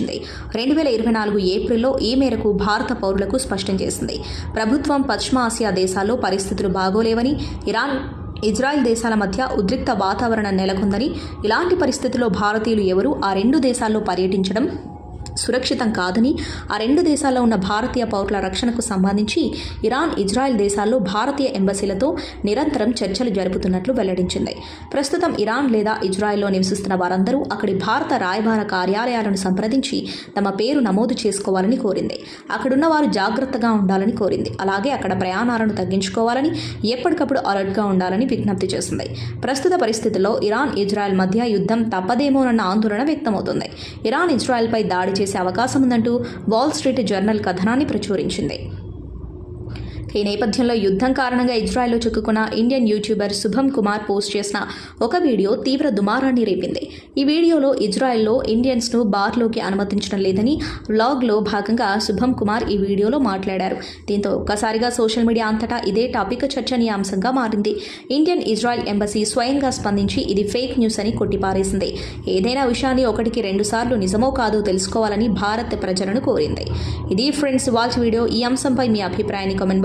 వెల్లడించింది రెండు వేల ఇరవై నాలుగు ఏప్రిల్లో ఈ మేరకు భారత పౌరులకు స్పష్టం చేసింది. ప్రభుత్వం పశ్చిమ ఆసియా దేశాల్లో పరిస్థితులు బాగోలేవని ఇరాన్ ఇజ్రాయెల్ దేశాల మధ్య ఉద్రిక్త వాతావరణం నెలకొందని ఇలాంటి పరిస్థితుల్లో భారతీయులు ఎవరూ ఆ రెండు దేశాల్లో పర్యటించడం సురక్షితం కాదని ఆ రెండు దేశాల్లో ఉన్న భారతీయ పౌరుల రక్షణకు సంబంధించి ఇరాన్ ఇజ్రాయెల్ దేశాల్లో భారతీయ ఎంబసీలతో నిరంతరం చర్చలు జరుపుతున్నట్లు వెల్లడించింది. ప్రస్తుతం ఇరాన్ లేదా ఇజ్రాయెల్లో నివసిస్తున్న వారందరూ అక్కడి భారత రాయబార కార్యాలయాలను సంప్రదించి తమ పేరు నమోదు చేసుకోవాలని కోరింది. అక్కడున్న వారు జాగ్రత్తగా ఉండాలని కోరింది. అలాగే అక్కడ ప్రయాణాలను తగ్గించుకోవాలని ఎప్పటికప్పుడు అలర్ట్గా ఉండాలని విజ్ఞప్తి చేసింది. ప్రస్తుత పరిస్థితుల్లో ఇరాన్ ఇజ్రాయెల్ మధ్య యుద్ధం తప్పదేమోనన్న ఆందోళన వ్యక్తమవుతుంది. ఇరాన్ ఇజ్రాయెల్పై దాడి చేసి అవకాశం ఉందంటూ వాల్ స్ట్రీట్ జర్నల్ కథనాన్ని ప్రచురించింది. ఈ నేపథ్యంలో యుద్ధం కారణంగా ఇజ్రాయెల్లో చిక్కుకున్న ఇండియన్ యూట్యూబర్ శుభం కుమార్ పోస్ట్ చేసిన ఒక వీడియో తీవ్ర దుమారాన్ని రేపింది. ఈ వీడియోలో ఇజ్రాయెల్లో ఇండియన్స్ను బార్లోకి అనుమతించడం లేదని వ్లాగ్లో భాగంగా శుభం కుమార్ ఈ వీడియోలో మాట్లాడారు. దీంతో ఒక్కసారిగా సోషల్ మీడియా అంతటా ఇదే టాపిక్ చర్చనీయాంశంగా మారింది. ఇండియన్ ఇజ్రాయెల్ ఎంబసీ స్వయంగా స్పందించి ఇది ఫేక్ న్యూస్ అని కొట్టిపారేసింది. ఏదైనా విషయాన్ని ఒకటికి రెండుసార్లు నిజమో కాదో తెలుసుకోవాలని భారత్ ప్రజలను కోరింది. ఇది ఫ్రెండ్స్ వాచ్ వీడియో. ఈ అంశంపై మీ అభిప్రాయాన్ని కామెంట్